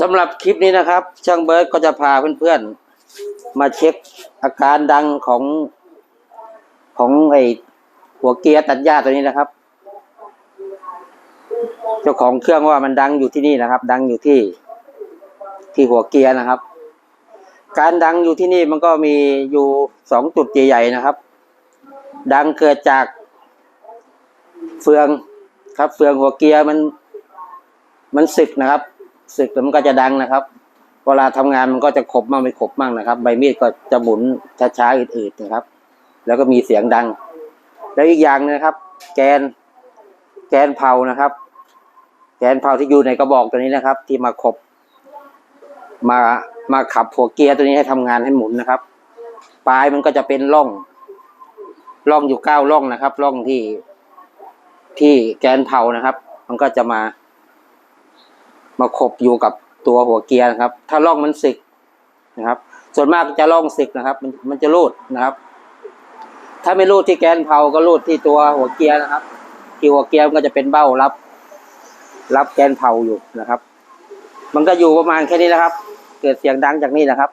สำหรับคลิปนี้นะครับ ช่างเบิร์ดก็จะพาเพื่อนๆ มาเช็คอาการดังของของไอหัวเกียร์ตัดหญ้าตัวนี้นะครับ เจ้าของเครื่องว่ามันดังอยู่ที่นี่นะครับ ดังอยู่ที่ที่หัวเกียร์นะครับ การดังอยู่ที่นี่มันก็มีอยู่สองจุดใหญ่ๆนะครับ ดังเกิดจากเฟืองครับ เฟืองหัวเกียร์มันมันสึกนะครับ สึกแล้วมันก็จะดังนะครับ เวลาทำงานมันก็จะขบมั่งไม่ขบมั่งนะครับ ใบมีดก็จะหมุนช้าๆอืดๆนะครับ แล้วก็มีเสียงดัง แล้วอีกอย่างหนึงนะครับ แกน แกนเผานะครับ แกนเผาที่อยู่ในกระบอกตัวนี้นะครับ ที่มาขบ มามาขับหัวเกียร์ตัวนี้ให้ทำงานให้หมุนนะครับ ปลายมันก็จะเป็นร่องร่องอยู่เก้าร่องนะครับร่องที่ที่แกนเผานะครับ มันก็จะมา มาขบอยู่กับตัวหัวเกียร์นะครับ ถ้าร่องมันสึกนะครับ ส่วนมากจะร่องสึกนะครับ มันมันจะรูดนะครับ ถ้าไม่รูดที่แกนเผาก็รูดที่ตัวหัวเกียร์นะครับ ที่หัวเกียร์มันก็จะเป็นเบ้ารับ รับแกนเผาอยู่นะครับ มันก็อยู่ประมาณแค่นี้นะครับ เกิดเสียงดังจากนี่นะครับ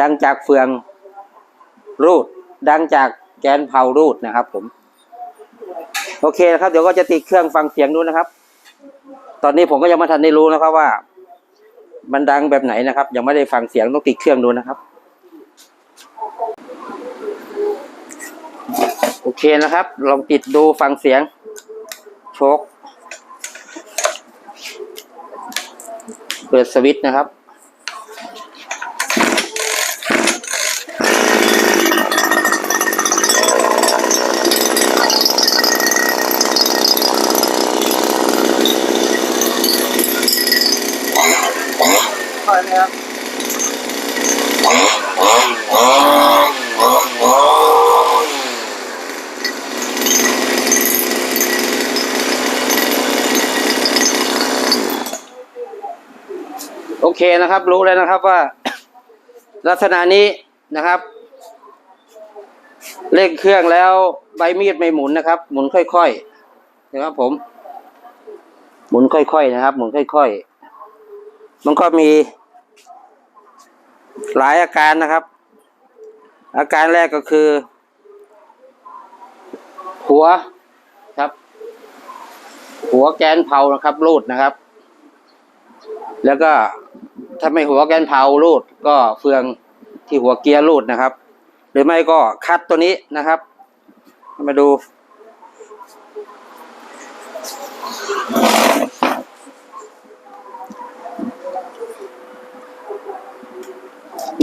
ดังจากเฟืองรูด ดังจากแกนเผารูดนะครับ ผม โอเคนะครับ เดี๋ยวก็จะติดเครื่องฟังเสียงดูนะครับ ตอนนี้ผมก็ยังไม่ทันได้รู้นะครับว่า มันดังแบบไหนนะครับ ยังไม่ได้ฟังเสียงต้องติดเครื่องดูนะครับ โอเคนะครับ ลองติดดูฟังเสียง โชคเปิดสวิตช์นะครับ ค่ อยนะครับโอเคนะครับ รู้แล้วนะครับว่า ลักษณะนี้นะครับเร่งเครื่องแล้วใบมีดไม่หมุนนะครับ หมุนค่อยๆนะครับ ผม หมุนค่อยๆนะครับ หมุนค่อยๆมันก็มี หลายอาการนะครับ อาการแรกก็คือ หัวครับ หัวแกนเผานะครับ รูดนะครับ แล้วก็ถ้าไม่หัวแกนเผารูด ก็เฟืองที่หัวเกียร์รูดนะครับ หรือไม่ก็คัดตัวนี้นะครับ มาดู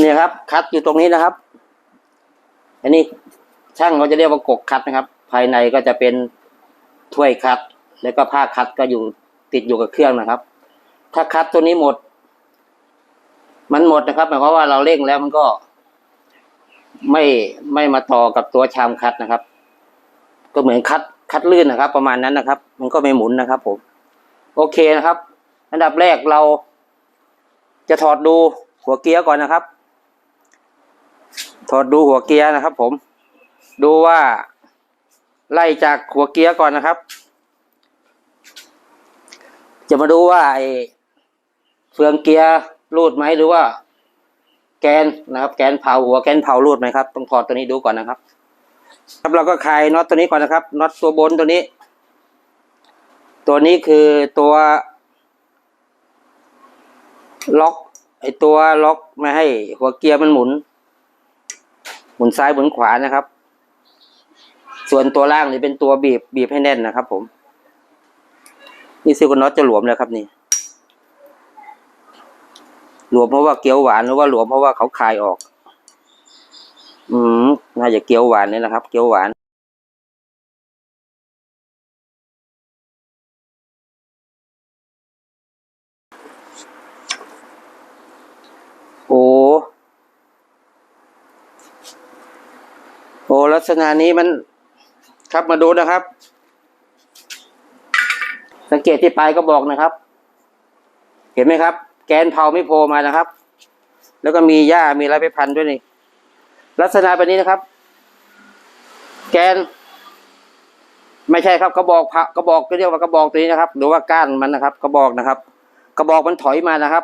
เนี่ยครับ คัดอยู่ตรงนี้นะครับ อันนี้ช่างเขาจะเรียกว่ากกคัดนะครับ ภายในก็จะเป็นถ้วยคัด แล้วก็ผ้าคัดก็อยู่ติดอยู่กับเครื่องนะครับ ถ้าคัดตัวนี้หมด มันหมดนะครับหมายความว่าเราเร่งแล้วมันก็ ไม่ไม่มาต่อกับตัวชามคัดนะครับ ก็เหมือนคัดคัดลื่นนะครับ ประมาณนั้นนะครับ มันก็ไม่หมุนนะครับ ผม โอเคนะครับ อันดับแรกเราจะถอดดูหัวเกียร์ก่อนนะครับ ถอดดูหัวเกียร์นะครับ ผม ดูว่า ไล่จากหัวเกียร์ก่อนนะครับ จะมาดูว่าไอเฟืองเกียร์รูดไหมหรือว่า แกนนะครับ แกนเผาหัวแกนเผารูดไหมครับต้องถอดตัวนี้ดูก่อนนะครับ ครับเราก็คลายน็อตตัวนี้ก่อนนะครับน็อตตัวบนตัวนี้ ตัวนี้คือตัว ล็อกไอตัวล็อกไม่ให้หัวเกียร์มันหมุน หมุนซ้ายหมุนขวานะครับ ส่วนตัวล่างนี่เป็นตัวบีบบีบให้แน่นนะครับผมนี่ซิลน็อตจะหลวมแล้วครับนี่ หลวมเพราะว่าเกี๊ยวหวานหรือว่าหลวมเพราะว่าเขาคายออก อืมน่าจะเกี๊ยวหวานนี่ละครับ เกี๊ยวหวาน โอ้ โอ้ ลักษณะนี้มันครับมาดูนะครับ สังเกตที่ปลายก็บอกนะครับ เห็นไหมครับ แกนเผาไม่โผล่มานะครับ แล้วก็มีหญ้ามีอะไรไปพันด้วยนี่ ลักษณะแบบนี้นะครับ แกน ไม่ใช่ครับกระบอกพระกระบอกก็เรียกว่ากระบอกตัวนี้นะครับ หรือว่าก้านมันนะครับกระบอกนะครับ กระบอกมันถอยมานะครับ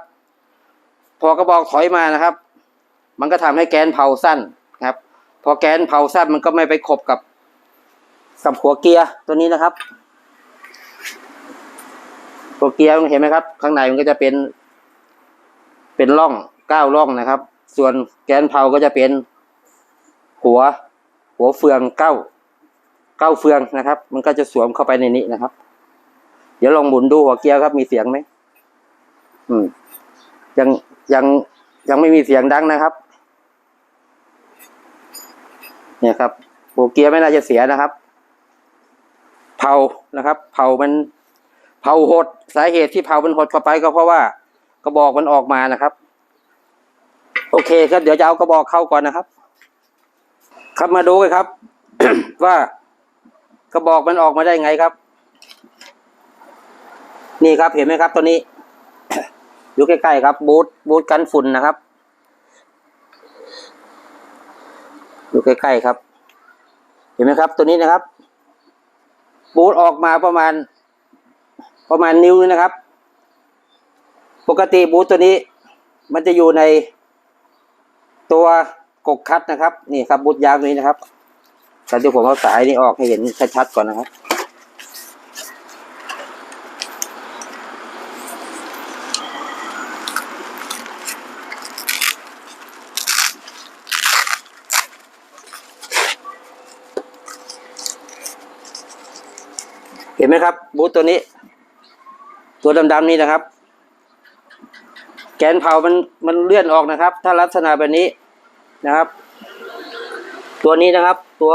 พอกระบอกถอยมานะครับ มันก็ทำให้แกนเผาสั้นนะครับ พอแกนเผาสั้นมันก็ไม่ไปขบกับกับหัวเกียร์ตัวนี้นะครับ หัวเกียร์เห็นไหมครับ ข้างในมันก็จะเป็น เป็นร่องเก้าร่องนะครับ ส่วนแกนเผาก็จะเป็น หัว หัวเฟืองเก้าเก้าเฟืองนะครับ มันก็จะสวมเข้าไปในนี้นะครับ เดี๋ยวลองหมุนดูหัวเกียร์ครับมีเสียงไหมอืมยังยังยังไม่มีเสียงดังนะครับ เนี่ยครับหัวเกียร์ไม่น่าจะเสียนะครับ เผานะครับ เผามัน เผาหดสาเหตุที่เผามันหดเข้าไปก็เพราะว่ากระบอกมันออกมานะครับ โอเคครับเดี๋ยวจะเอากระบอกเข้าก่อนนะครับ ครับมาดูกันครับ ว่ากระบอกมันออกมาได้ไงครับ นี่ครับเห็นไหมครับตัวนี้ อยู่ใกล้ๆครับ บูทบูทกันฝุ่นนะครับ ดูใกล้ๆครับ เห็นไหมครับ ตัวนี้นะครับบูทออกมาประมาณ ประมาณนิ้วนะครับ ปกติบูทตัวนี้ มันจะอยู่ในตัวกกคัดนะครับ นี่ครับบูทยางตัวนี้นะครับแต่เดี๋ยวผมเอาสายนี้ออกให้เห็นชัดๆก่อนนะครับ ไหมครับ บูทตัวนี้ ตัวดำๆนี้นะครับ แกนเผามันมันเลื่อนออกนะครับ ถ้าลักษณะแบบนี้นะครับ ตัวนี้นะครับ ตัว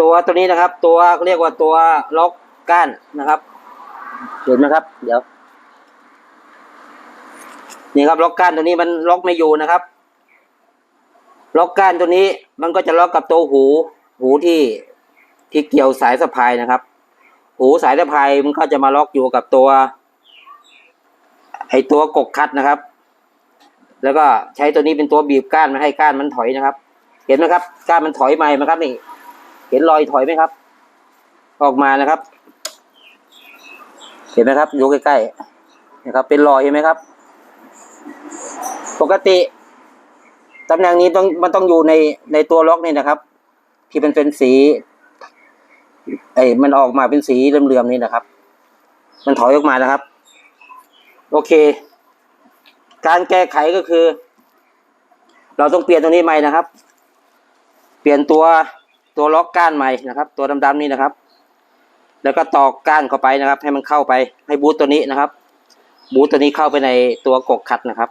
ตัวตัวนี้นะครับ ตัวเรียกว่าตัวล็อกก้านนะครับ เห็นไหมครับ เดี๋ยวนี่ครับล็อกก้านตัวนี้มันล็อกไม่อยู่นะครับ ล็อกก้านตัวนี้มันก็จะล็อกกับตัวหู หูที่ ที่เกี่ยวสายสะพายนะครับ หูสายสะพายมันก็จะมาล็อกอยู่กับตัว ไอตัวกกคัดนะครับ แล้วก็ใช้ตัวนี้เป็นตัวบีบก้านม่ให้ก้านมันถอยนะครับ เห็นไหมครับ ก้านมันถอยมาไหมครับนี่ เห็นรอยถอยไหมครับ ออกมานะครับ เห็นไหมครับอยู่ใกล้ๆนะครับ เป็นรอยเห็นไหมครับ ปกติตำแหน่งนี้ต้องมันต้องอยู่ในในตัวล็อกนี่นะครับ ที่มันเป็นสี ไอ้มันออกมาเป็นสีเหลื่อมๆนี่นะครับ มันถอยออกมานะครับ โอเค การแก้ไขก็คือ เราต้องเปลี่ยนตรงนี้ใหม่นะครับ เปลี่ยนตัวตัวล็อกก้านใหม่นะครับ ตัวดำๆนี่นะครับ แล้วก็ตอกก้านเข้าไปนะครับ ให้มันเข้าไปให้บูทตัวนี้นะครับ บูทตัวนี้เข้าไปในตัวกกขัดนะครับ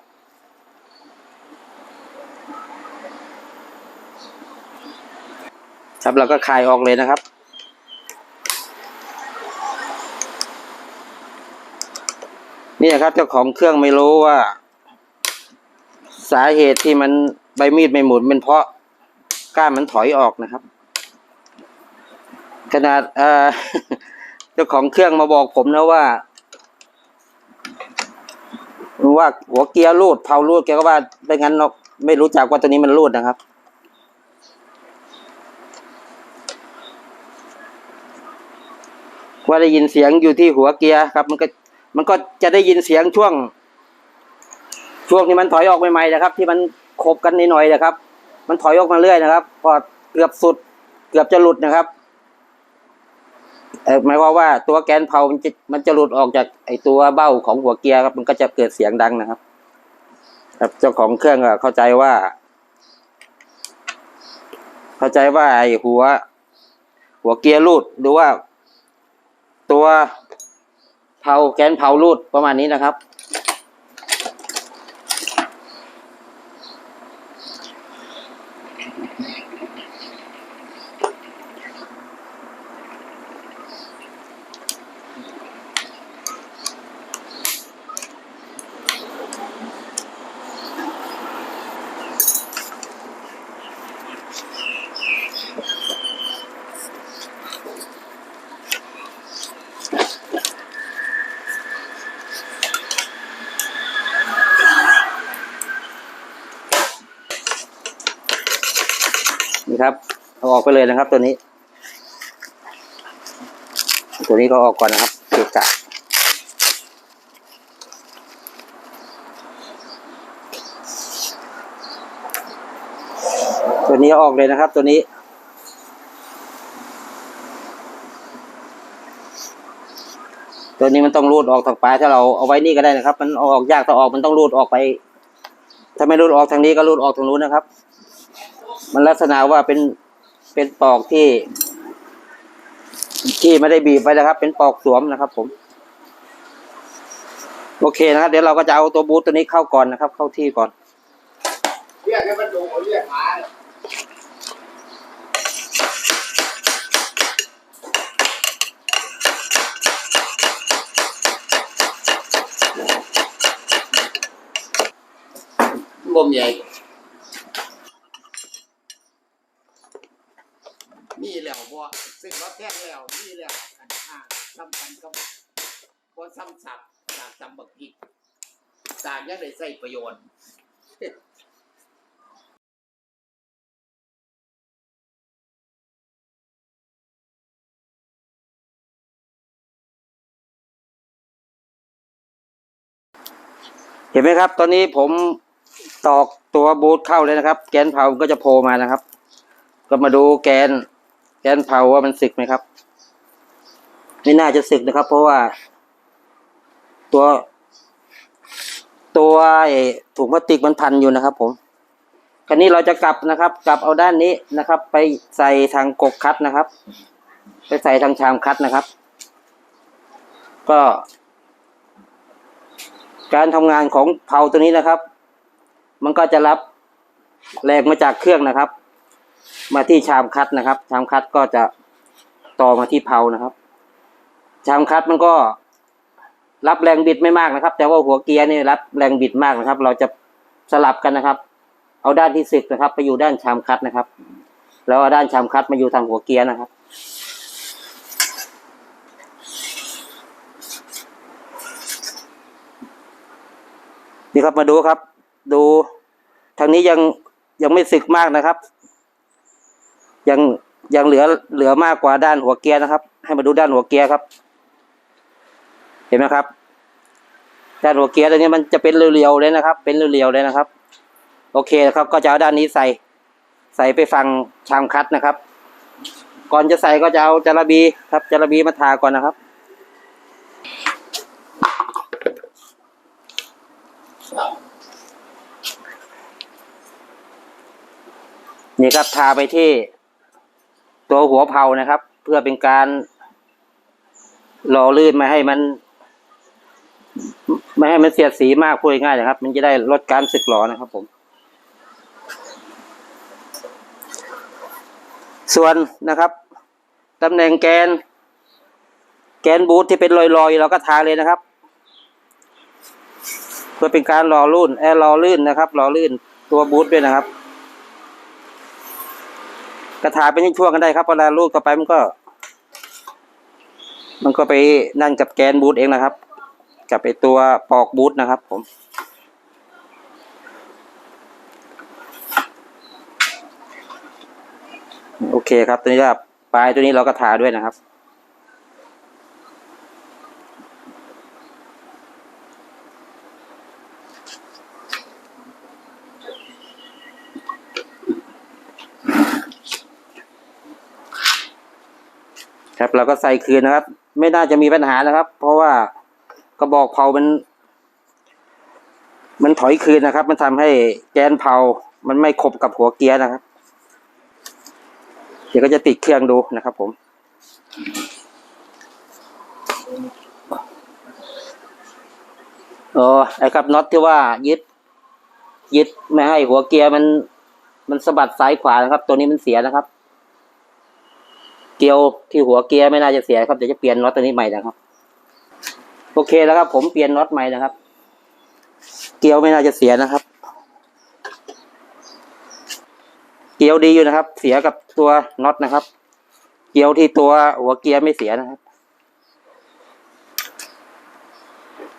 ครับเราก็คลายออกเลยนะครับ นี่ครับเจ้าของเครื่องไม่รู้ว่า สาเหตุที่มันใบมีดไม่หมุนเป็นเพราะก้านมันถอยออกนะครับ ขนาดเออเจ้าของเครื่องมาบอกผมนะว่าว่าหัวเกียร์รูดเผารูดแกก็ว่าไม่งั้นเราไม่รู้จักว่าตัวนี้มันรูดนะครับ ว่าได้ยินเสียงอยู่ที่หัวเกียร์ครับมันก็ มันก็จะได้ยินเสียงช่วง ช่วงที่มันถอยออกใหม่ๆนะครับ ที่มันคบกันนิดหน่อยนะครับ มันถอยออกมาเรื่อยนะครับพอเกือบสุด เกือบจะหลุดนะครับเออหมายความว่าตัวแกนเผามันจะมันจะหลุดออกจากไอตัวเบ้าของหัวเกียร์ครับ มันก็จะเกิดเสียงดังนะครับ ครับเจ้าของเครื่องก็เข้าใจว่า เข้าใจว่าไอหัว หัวเกียร์รูดหรือว่า ตัว เผาแกนเผารูดประมาณนี้นะครับ ไปเลยนะครับ ตัวนี้ ตัวนี้ก็ออกก่อนนะครับเกะกะตัวนี้ออกเลยนะครับ ตัวนี้ ตัวนี้มันต้องรูดออกทางปลายถ้าเราเอาไว้นี่ก็ได้นะครับ มันออกยากถ้าออกมันต้องรูดออกไป ถ้าไม่รูดออกทางนี้ก็รูดออกทางนู้นนะครับ มันลักษณะว่าเป็น เป็นปอกที่ ที่ไม่ได้บีบไว้นะครับ เป็นปอกสวมนะครับ ผม โอเคนะครับเดี๋ยวเราก็จะเอาตัวบูทตัวนี้เข้าก่อนนะครับ เข้าที่ก่อนเรียกให้มันดูเรียกหาบ่มใหญ่ มีแล้วบ่ซึ่งเราแท้งแล้วมีแล้วอันห้าซ้ำกันก็บ่ซ้ำสับจากซ้ำบักพริกสร้างยังได้ใช้ประโยชน์เห็นไหมครับ ตอนนี้ผมตอกตัวบูทเข้าเลยนะครับ แกนเผาก็จะโผล่มานะครับ ก็มาดูแกน แกนเผาว่ามันสึกไหมครับ ไม่น่าจะสึกนะครับ เพราะว่า ตัว ตัวถุงพลาสติกมันพันอยู่นะครับ ผมคราวนี้เราจะกลับนะครับ กลับเอาด้านนี้นะครับ ไปใส่ทางกกคัดนะครับ ไปใส่ทางชามคัดนะครับ ก็ การทำงานของเผาตัวนี้นะครับ มันก็จะรับแรงมาจากเครื่องนะครับ มาที่ชามคัดนะครับ ชามคัดก็จะต่อมาที่เผานะครับ ชามคัดมันก็รับแรงบิดไม่มากนะครับ แต่ว่าหัวเกียร์นี่รับแรงบิดมากนะครับ เราจะสลับกันนะครับ เอาด้านที่สึกนะครับ ไปอยู่ด้านชามคัดนะครับ แล้วเอาด้านชามคัดมาอยู่ทางหัวเกียร์นะครับนี่ครับมาดูครับ ดูทางนี้ยังยังไม่สึกมากนะครับ ยังยังเหลือเหลือมากกว่าด้านหัวเกียร์นะครับ ให้มาดูด้านหัวเกียร์ครับ เห็นไหมครับ ด้านหัวเกียร์ตัวนี้มันจะเป็นเรียวๆเลยนะครับ เป็นเรียวๆเลยนะครับ โอเคครับ ก็จะเอาด้านนี้ใส่ ใส่ไปฟังชามคัดนะครับ ก่อนจะใส่ก็จะเอาจาระบีครับจาระบีมาทาก่อนนะครับนี่ครับทาไปที่ ตัวหัวเผานะครับ เพื่อเป็นการหล่อลื่นไม่ให้มัน ไม่ให้มันเสียดสีมากพูดง่ายๆนะครับ มันจะได้ลดการสึกหลอนะครับ ผม ส่วนนะครับตำแหน่งแกน แกนบูทที่เป็นลอยๆเราก็ทาเลยนะครับ เพื่อเป็นการหล่อลื่นแอร์หล่อลื่นนะครับหล่อลื่นตัวบูทด้วยนะครับ กระถาเป็นช่วงๆกันได้ครับเวลาลูกต่อไปมันก็ มันก็ไปนั่นกับแกนบูทเองนะครับ กับไอตัวปอกบูทนะครับ ผมโอเคครับตัวนี้ก็ปลายตัวนี้เราก็ทาด้วยนะครับ เราก็ใส่คืนนะครับ ไม่น่าจะมีปัญหานะครับ เพราะว่ากระบอกเผามัน มันถอยคืนนะครับ มันทำให้แกนเผามันไม่ขบกับหัวเกียร์นะครับ เดี๋ยวก็จะติดเครื่องดูนะครับผมเออไอ้ครับน็อตที่ว่ายึด ยึดไม่ให้หัวเกียร์มัน มันสะบัดซ้ายขวานะครับ ตัวนี้มันเสียนะครับ กียวที่หัวเกียร์ไม่น่าจะเสียครับเดี๋ยวจะเปลี่ยนน็อตตัวนี้ใหม่นะครับ โอเคแล้วครับ ผมเปลี่ยนน็อตใหม่นะครับ เกียวไม่น่าจะเสียนะครับ เกียวดีอยู่นะครับ เสียกับตัวน็อตนะครับ เกียวที่ตัวหัวเกียร์ไม่เสียนะครับ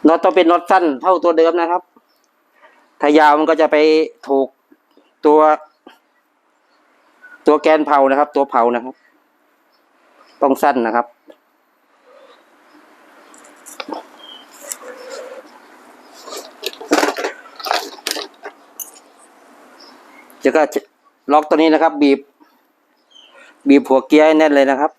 น็อตต้องเป็นน็อตสั้นเท่าตัวเดิมนะครับ ถ้ายาวมันก็จะไปถูกตัว ตัวแกนเผานะครับ ตัวเผานะครับ ต้องสั้นนะครับ จะก็ล็อกตัวนี้นะครับ บีบ บีบหัวเกียร์ให้แน่นเลยนะครับ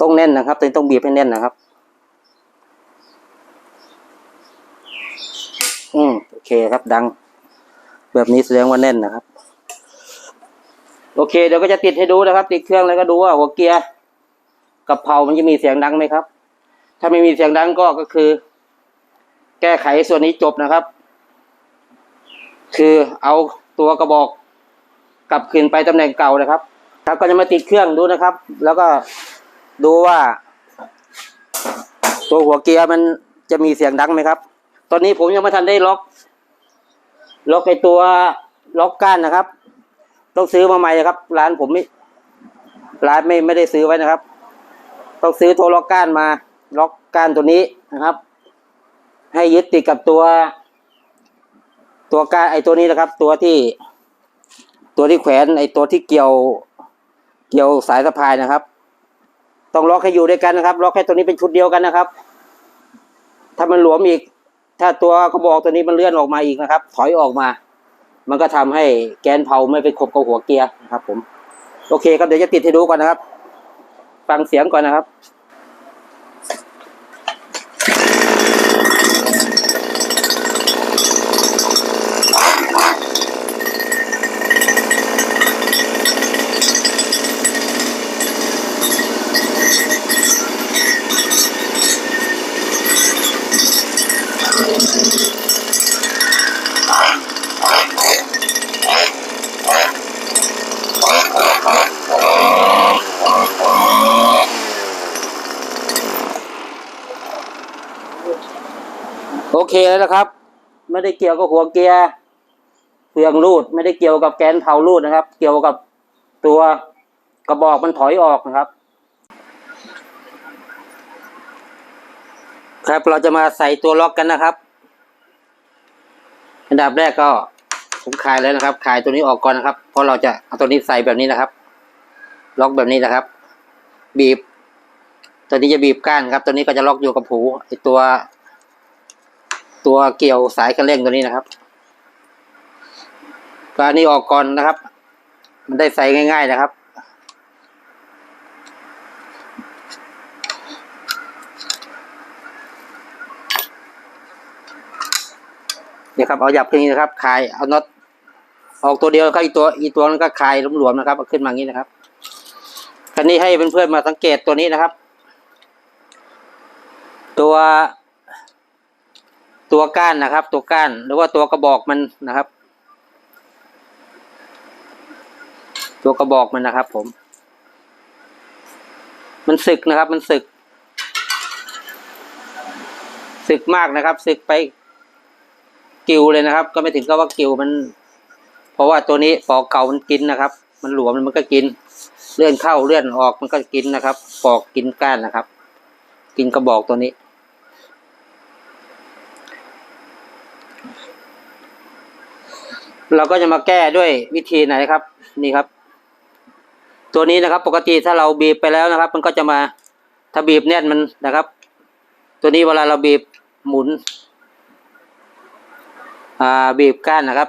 ต้องแน่นนะครับต้องบีบให้แน่นนะครับ อืมโอ เคครับดัง แบบนี้แสดงว่าแน่นนะครับ โอเคเดี๋ยวก็จะติดให้ดูนะครับ ติดเครื่องแล้วก็ดูว่าหัวเกียร์กับเผามันจะมีเสียงดังไหมครับ ถ้าไม่มีเสียงดังก็ก็คือ แก้ไขส่วนนี้จบนะครับ คือเอาตัวกระบอกกลับคืนไปตำแหน่งเก่านะครับครับก็จะมาติดเครื่องดูนะครับ แล้วก็ดูว่า ตัวหัวเกียร์มันจะมีเสียงดังไหมครับ ตอนนี้ผมยังไม่ทันได้ล็อก ล็อกไอตัวล็อกก้านนะครับ ต้องซื้อมาใหม่นะครับ ร้านผมไม่ร้านไม่ไม่ได้ซื้อไว้นะครับ ต้องซื้อตัวล็อกก้านมา ล็อกก้านตัวนี้นะครับ ให้ยึดติดกับตัว ตัวก้านไอตัวนี้นะครับ ตัวที่ ตัวที่แขวนไอตัวที่เกี่ยว เกี่ยวสายสะพายนะครับ ต้องล็อกให้อยู่ด้วยกันนะครับ ล็อกให้ตัวนี้เป็นชุดเดียวกันนะครับ ถ้ามันหลวมอีก ถ้าตัวกระบอกตัวนี้มันเลื่อนออกมาอีกนะครับ ถอยออกมา มันก็ทำให้แกนเผาไม่ไปขบกับหัวเกียร์นะครับ ผม โอเคครับเดี๋ยวจะติดให้ดูก่อนนะครับ ฟังเสียงก่อนนะครับ โอเคแล้วนะครับ ไม่ได้เกี่ยวกับหัวเกียร์เฟืองรูด ไม่ได้เกี่ยวกับแกนเผารูดนะครับ เกี่ยวกับตัวกระบอกมันถอยออกนะครับ ครับเราจะมาใส่ตัวล็อกกันนะครับ อันดับแรกก็ผมคลายแล้วนะครับคลายตัวนี้ออกก่อนนะครับ เพราะเราจะเอาตัวนี้ใส่แบบนี้นะครับ ล็อกแบบนี้นะครับ บีบ ตัวนี้จะบีบก้านครับ ตัวนี้ก็จะล็อกอยู่กับหูไอตัว ตัวเกี่ยวสายคันเร่งตัวนี้นะครับก็อันนี้ออกก่อนนะครับ มันได้ใส่ง่าย ๆนะครับ เนี่ยครับเอาหยับขึ้นนี้นะครับคลายเอาน็อตออกตัวเดียวก็อีตัวอีตัวนั้นก็คลายหลวมๆนะครับเอาขึ้นมาอย่างนี้นะครับคันนี้ให้เพื่อนๆมาสังเกตตัวนี้นะครับ ตัว ตัวก้านนะครับ ตัวก้านหรือว่าตัวกระบอกมันนะครับ ตัวกระบอกมันนะครับ ผม มันสึกนะครับ มันสึกสึกมากนะครับสึกไปกิวเลยนะครับ ก็ไม่ถึงกับว่ากิวมัน เพราะว่าตัวนี้ปอกเก่ามันกินนะครับ มันหลวมมันก็กิน เลื่อนเข้าเลื่อนออกมันก็กินนะครับ ปอกกินก้านนะครับ กินกระบอกตัวนี้ เราก็จะมาแก้ด้วยวิธีไหนครับ นี่ครับ ตัวนี้นะครับ ปกติถ้าเราบีบไปแล้วนะครับ มันก็จะมาถ้าบีบแน่นมันนะครับ ตัวนี้เวลาเราบีบหมุน อ่าบีบก้านนะครับ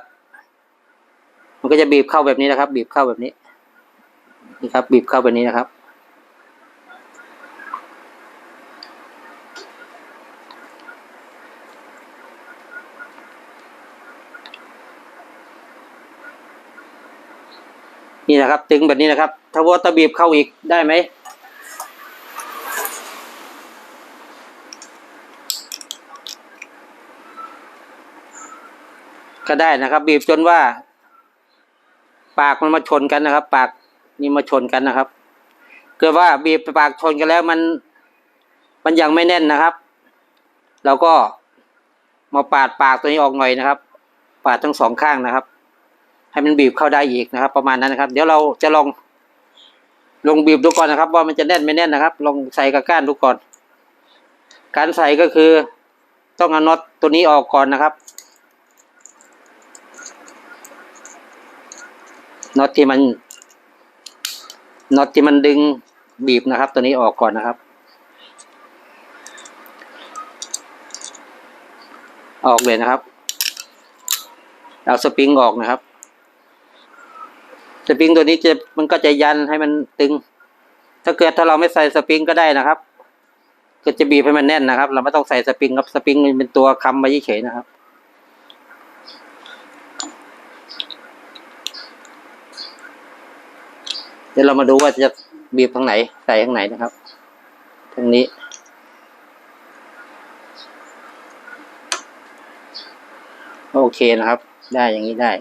มันก็จะบีบเข้าแบบนี้นะครับ บีบเข้าแบบนี้นี่ครับ บีบเข้าแบบนี้นะครับ นี่นะครับ ตึงแบบนี้นะครับ ถ้าว่าตะบีบเข้าอีกได้ไหมก็ได้นะครับ บีบจนว่า ปากมันมาชนกันนะครับ ปากนี่มาชนกันนะครับ เกิดว่าบีบปากชนกันแล้วมัน มันยังไม่แน่นนะครับ เราก็มาปาดปากตัวนี้ออกหน่อยนะครับ ปาดทั้งสองข้างนะครับ ให้มันบีบเข้าได้อีกนะครับ ประมาณนั้นนะครับ เดี๋ยวเราจะลองลงบีบดูก่อนนะครับ ว่ามันจะแน่นไม่แน่นนะครับ ลองใส่กับก้านดูก่อน การใส่ก็คือ ต้องเอาน็อตตัวนี้ออกก่อนนะครับน็อตที่มันน็อตที่มันดึงบีบนะครับ ตัวนี้ออกก่อนนะครับ ออกเลยนะครับ เอาสปริงออกนะครับ สปริงตัวนี้จะมันก็จะยันให้มันตึง ถ้าเกิดถ้าเราไม่ใส่สปริงก็ได้นะครับก็จะบีบให้มันแน่นนะครับ เราไม่ต้องใส่สปริงครับสปริงมันเป็นตัวค้ำไว้เฉยๆนะครับเดี๋ยวเรามาดูว่าจะบีบทางไหน ใส่ทางไหนนะครับทางนี้โอเคนะครับ ได้อย่างนี้ได้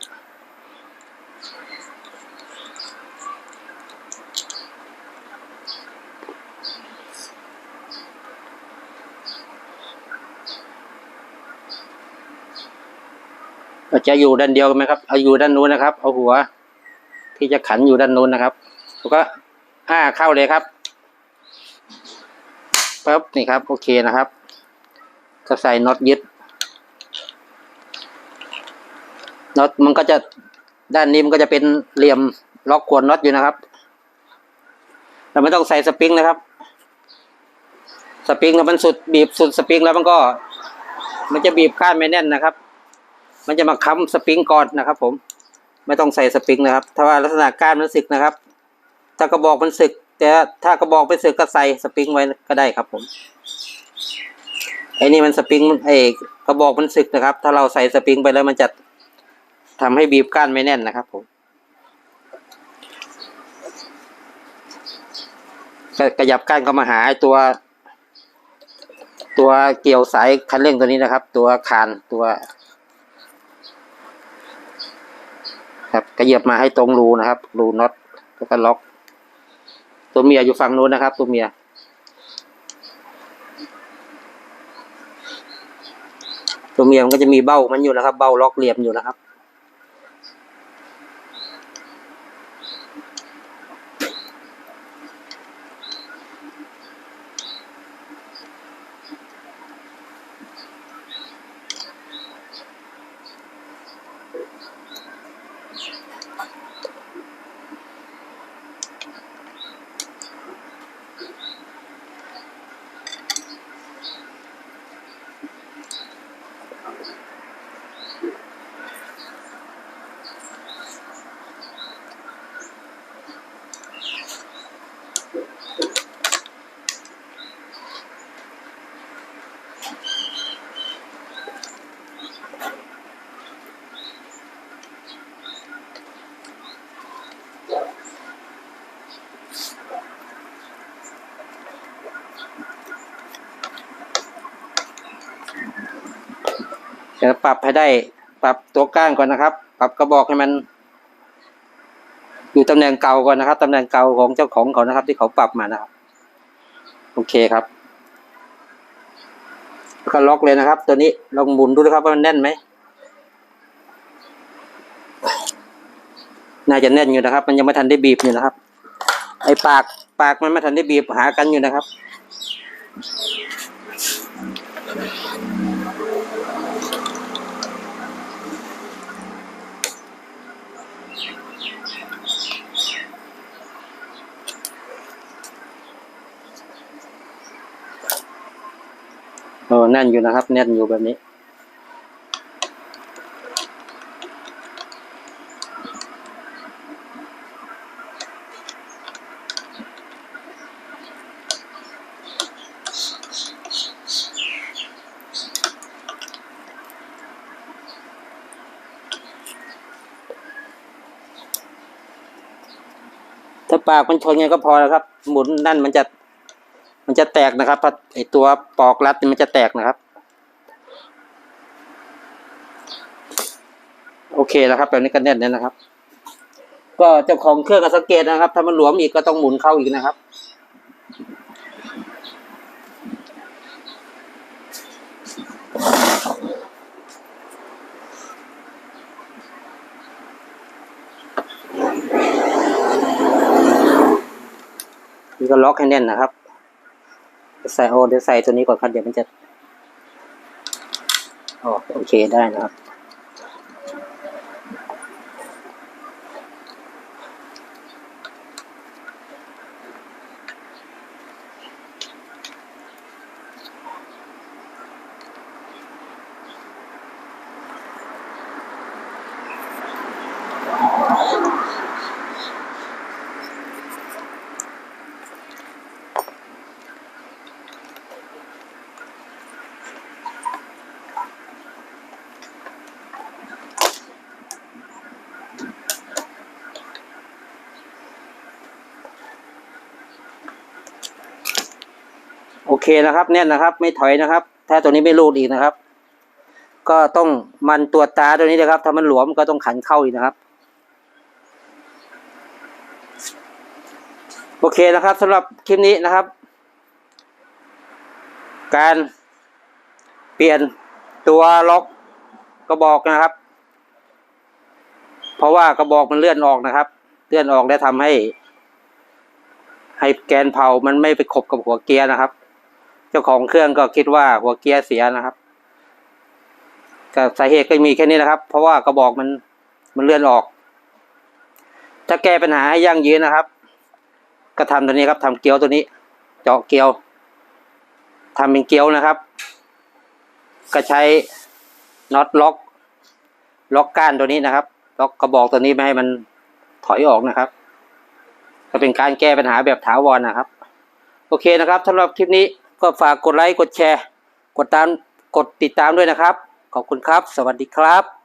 จะอยู่ด้านเดียวกันไหมครับ เอาอยู่ด้านนู้นนะครับ เอาหัว ที่จะขันอยู่ด้านนู้นนะครับแล้วก็อ่าเข้าเลยครับปั๊บนี่ครับ โอเคนะครับ ก็ใส่น็อตยึดน็อตมันก็จะด้านนี้มันก็จะเป็นเหลี่ยมล็อกขวนน็อตอยู่นะครับ เราไม่ต้องใส่สปริงนะครับ สปริงถ้ามันสุดบีบสุดสปริงแล้วมันก็ มันจะบีบก้านไม่แน่นนะครับ มันจะมาค้ำสปริงก่อนนะครับผมไม่ต้องใส่สปริงนะครับ ถ้าว่าลักษณะก้านมันสึกนะครับ ถ้ากระบอกมันสึก แต่ถ้ากระบอกไม่สึกก็ใส่สปริงไว้ก็ได้ครับผมไอ้นี่มันสปริงไอ้กระบอกมันสึกนะครับ ถ้าเราใส่สปริงไปแล้วมันจะทำให้บีบก้านไม่แน่นนะครับผมก็ขยับก้านเข้ามาหาตัว ตัวเกี่ยวสายคันเร่งตัวนี้นะครับ ตัวคานตัว ครับกระเหยียบมาให้ตรงรูนะครับ รูน็อตแล้วก็ล็อก ตัวเมียอยู่ฝั่งนู้นนะครับ ตัวเมีย ตัวเมียมันก็จะมีเบ้ามันอยู่นะครับ เบ้าล็อกเหลี่ยมอยู่นะครับ เดี๋ยวปรับให้ได้ปรับตัวก้านก่อนนะครับ ปรับกระบอกให้มัน อยู่ตำแหน่งเก่าก่อนนะครับตำแหน่งเก่าของเจ้าของเขานะครับ ที่เขาปรับมานะครับ โอเคครับแล้วก็ล็อกเลยนะครับ ตัวนี้ลองหมุนดูนะครับว่ามันแน่นไหมน่าจะแน่นอยู่นะครับ มันยังไม่ทันได้บีบอยู่นะครับ ไอ้ปากปากมันไม่ทันได้บีบหากันอยู่นะครับ โอ้แน่นอยู่นะครับ แน่นอยู่แบบนี้ ถ้าปากมันชนกันก็พอแล้วครับ หมุนนั่นมันจะ มันจะแตกนะครับไอตัวปอกรัดมันจะแตกนะครับ โอเคแล้วครับแบบนี้ก็แน่นแล้วนะครับ ก็เจ้าของเครื่องก็สังเกตนะครับ ถ้ามันหลวมอีกก็ต้องหมุนเข้าอีกนะครับนี่ก็ล็อกให้แน่นนะครับ ใส่โอเดี๋ยวใส่ตัวนี้ก่อนครับเดี๋ยวมันจะอ๋อโอเคได้นะครับ โโอ เคนะครับแน่นนะครับ ไม่ถอยนะครับ ถ้าตัวนี้ไม่รูดอีกนะครับ ก็ต้องมันตัวตาตัวนี้นะครับ ถ้ามันหลวมก็ต้องขันเข้าอีกนะครับ โอเคนะครับสำหรับคลิปนี้นะครับ การเปลี่ยนตัวล็อกกระบอกนะครับ เพราะว่ากระบอกมันเลื่อนออกนะครับ เลื่อนออกและทำให้ให้แกนเผามันไม่ไปขบกับหัวเกียร์นะครับ จ้าของเครื่องก็คิดว่าหัวเกียร์เสียนะครับก็สาเหตุก็มีแค่นี้นะครับ เพราะว่ากระบอกมันมันเลื่อนออก ถ้าแก้ปัญหาให้ยั่งยืนนะครับ ก็ทำตัวนี้ครับทำเกลียวตัวนี้ เจาะเกลียวทำเป็นเกลียวนะครับ ก็ใช้น็อตล็อก ล็อกก้านตัวนี้นะครับ ล็อกกระบอกตัวนี้ไม่ให้มันถอยออกนะครับ ก็เป็นการแก้ปัญหาแบบถาวรนะครับ โอเคนะครับสำหรับคลิปนี้ ก็ฝากกดไลค์กดแชร์ กดตามกดติดตามด้วยนะครับ ขอบคุณครับ สวัสดีครับ